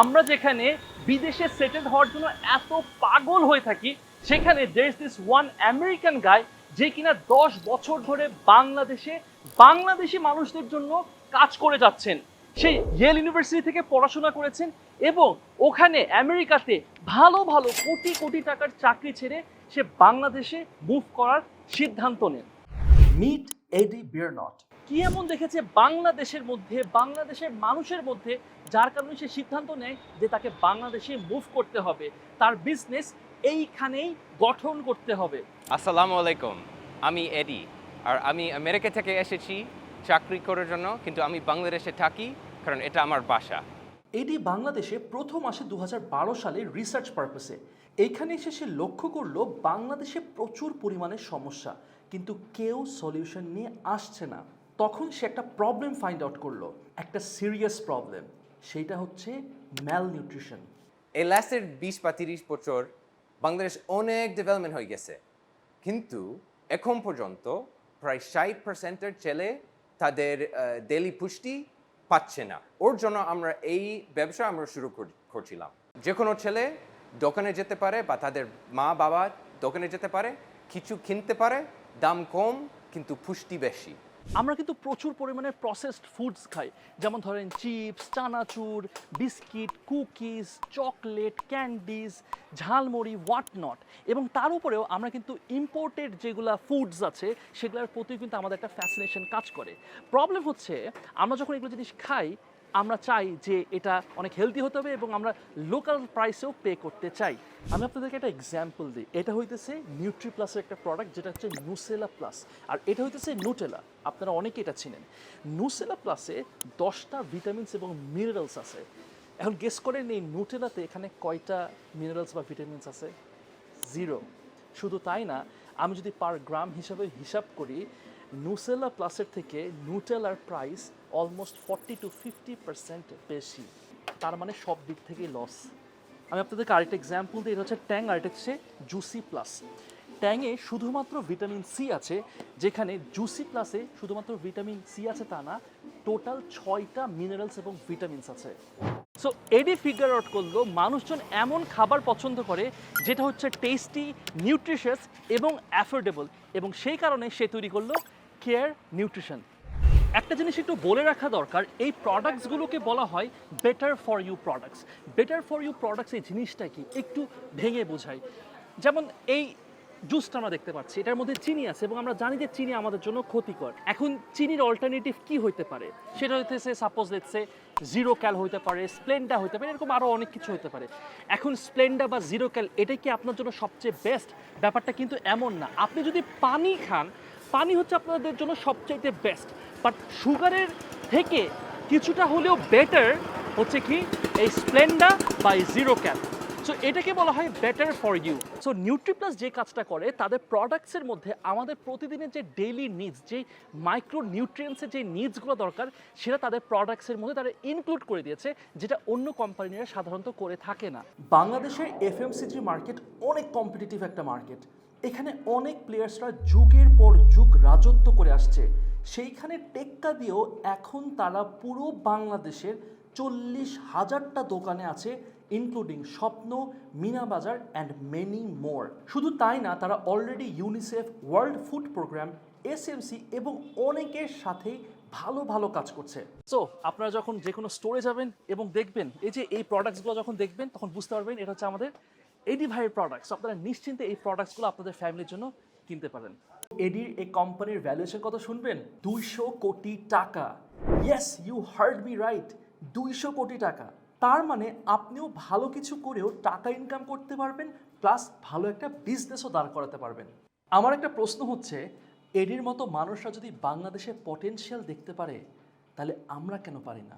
আমরা যেখানে বিদেশে সেটেল হওয়ার জন্য এত পাগল হয়ে থাকি, সেখানে there is this one American guy যে কিনা দশ বছর ধরে বাংলাদেশে, বাংলাদেশি মানুষদের জন্য কাজ করে যাচ্ছেন। সেই ইয়েল ইউনিভার্সিটি থেকে পড়াশোনা করেছেন এবং ওখানে আমেরিকাতে ভালো ভালো কোটি কোটি টাকার চাকরি ছেড়ে সে বাংলাদেশে মুভ করার সিদ্ধান্ত নেন। মিট এডি বিয়ারনট কি এমন দেখেছে বাংলাদেশের মধ্যে বাংলাদেশের মানুষের মধ্যে যার কারণে সে সিদ্ধান্ত নেয় যে তাকে বাংলাদেশে মুভ করতে হবে। তার বিজনেস এইখানেই গঠন করতে হবে। আসসালামু আলাইকুম। আমি এডি। আর আমি আমেরিকা থেকে এসেছি চাকরি করার জন্য কিন্তু আমি বাংলাদেশে থাকি কারণ এটা আমার বাসা। এডি বাংলাদেশে প্রথম আসে দু হাজার বারো সালে রিসার্চ পারপাসে এইখানে এসে সে লক্ষ্য করল বাংলাদেশে প্রচুর পরিমাণে সমস্যা কিন্তু কেউ সলিউশন নিয়ে আসছে না। তখন সে একটা প্রবলেম ফাইন্ড আউট করল, একটা সিরিয়াস প্রবলেম সেইটা হচ্ছে ম্যাল নিউট্রিশন এই লাস্টের বিশ বা তিরিশ বছর বাংলাদেশ অনেক ডেভেলপমেন্ট হয়ে গেছে। কিন্তু এখন পর্যন্ত প্রায় ষাট পার্সেন্টের ছেলে তাদের ডেলি পুষ্টি পাচ্ছে না। ওর জন্য আমরা এই ব্যবসা আমরা শুরু কর- করছিলাম। যে কোনো ছেলে দোকানে যেতে পারে বা তাদের মা বাবা দোকানে যেতে পারে, কিছু কিনতে পারে, দাম কম, কিন্তু পুষ্টি বেশি। আমরা কিন্তু প্রচুর পরিমাণে প্রসেসড ফুডস খাই। যেমন ধরেন চিপস চানাচুর বিস্কিট কুকিজ চকলেট ক্যান্ডিজ ঝালমুড়ি হোয়াট নট এবং তার উপরেও আমরা কিন্তু ইম্পোর্টেড যেগুলো ফুডস আছে, সেগুলোর প্রতি কিন্তু আমাদের একটা ফ্যাসিনেশন কাজ করে। প্রবলেম হচ্ছে, আমরা যখন এগুলো জিনিস খাই আমরা চাই যে এটা অনেক হেলদি হতে হবে এবং আমরা লোকাল প্রাইসেও পে করতে চাই। আমি আপনাদেরকে একটা এক্সাম্পল দিই। এটা হইতেছে নিউট্রি প্লাসের একটা প্রোডাক্ট যেটা হচ্ছে নুসেলা প্লাস আর এটা হইতেছে নুটেলা আপনারা অনেকে এটা চিনেন। নুসেলা প্লাসে দশটা ভিটামিনস এবং মিনারেলস আছে। এখন গেস করেন এই নুটেলাতে এখানে কয়টা মিনারেলস বা ভিটামিনস আছে? জিরো শুধু তাই না, আমি যদি পার গ্রাম হিসাবে হিসাব করি নুসেলা প্লাসের থেকে নুটেলার price almost forty to fifty percent বেশি। তার মানে সব দিক থেকেই লস আমি আপনাদেরকে আরেকটা এক্সাম্পল দিই, এটা হচ্ছে ট্যাং আর এটা হচ্ছে জুসি প্লাস ট্যাংয়ে শুধুমাত্র ভিটামিন সি আছে, যেখানে জুসি প্লাসে শুধুমাত্র ভিটামিন সি আছে তা না টোটাল ছয়টা মিনারেলস এবং ভিটামিনস আছে। সো এডি ফিগার আউট করল, মানুষজন এমন খাবার পছন্দ করে, যেটা হচ্ছে টেস্টি নিউট্রিশিয়াস এবং অ্যাফোর্ডেবল এবং সেই কারণে সে তৈরি করল কেয়ার নিউট্রিশন একটা জিনিস একটু বলে রাখা দরকার, এই প্রোডাক্টসগুলোকে বলা হয় better for you products better for you products এই জিনিসটা কি? একটু ভেঙে বোঝাই। যেমন এই জুসটা আমরা দেখতে পাচ্ছি, এটার মধ্যে চিনি আছে এবং আমরা জানি যে চিনি আমাদের জন্য ক্ষতিকর। এখন চিনির অল্টারনেটিভ কি হইতে পারে? সেটা হইতেছে সাপোজ দেখছে জিরো ক্যাল হইতে পারে স্প্লেন্ডা হইতে পারে, এরকম আরও অনেক কিছু হতে পারে। এখন স্প্লেন্ডা বা জিরো ক্যাল এটাই কি আপনার জন্য সবচেয়ে বেস্ট ব্যাপারটা কিন্তু এমন না। আপনি যদি পানি খান পানি হচ্ছে আপনাদের জন্য সবচাইতে বেস্ট বাট সুগারের থেকে কিছুটা হলেও বেটার হচ্ছে কি? এই স্প্লেন্ডা বা জিরো ক্যাল সো এটাকে বলা হয় better for you so Nutriplus যে কাজটা করে, তাদের প্রোডাক্টসের মধ্যে আমাদের প্রতিদিনের যে ডেইলি নিডস যে মাইক্রো নিউট্রিয়েন্টসের যে নিডসগুলো দরকার, সেটা তাদের প্রোডাক্টসের মধ্যে তারা ইনক্লুড করে দিয়েছে, যেটা অন্য কোম্পানিরা সাধারণত করে থাকে না। বাংলাদেশের এফএমসিজি মার্কেট অনেক কম্পিটিটিভ একটা মার্কেট এখানে অনেক প্লেয়ার্সরা যুগের পর যুগ রাজত্ব করে আসছে। সেইখানে টেক্কা দিয়েও এখন তারা পুরো বাংলাদেশের চল্লিশ হাজারটা দোকানে আছে ইনক্লুডিং স্বপ্ন, মিনা বাজার অ্যান্ড মেনি মোর শুধু তাই না, তারা already UNICEF World Food Programme S SMC এবং অনেকের সাথেই ভালো ভালো কাজ করছে। সো আপনারা যখন যে কোনো স্টোরে যাবেন এবং দেখবেন, এই যে এই প্রোডাক্টসগুলো যখন দেখবেন, তখন বুঝতে পারবেন, এটা হচ্ছে আমাদের এডি ভাইয়ের প্রোডাক্টস আপনারা নিশ্চিন্তে এই প্রোডাক্টসগুলো আপনাদের ফ্যামিলির জন্য কিনতে পারেন। এডির এই কোম্পানির ভ্যালুয়েশন কত শুনবেন? দুইশো কোটি টাকা। Yes you heard me right দুইশো কোটি টাকা। তার মানে আপনিও ভালো কিছু করেও টাকা ইনকাম করতে পারবেন প্লাস ভালো একটা বিজনেসও দাঁড় করাতে পারবেন। আমার একটা প্রশ্ন হচ্ছে, এডির মতো মানুষরা যদি বাংলাদেশে পটেনশিয়াল দেখতে পারে, তাহলে আমরা কেন পারি না?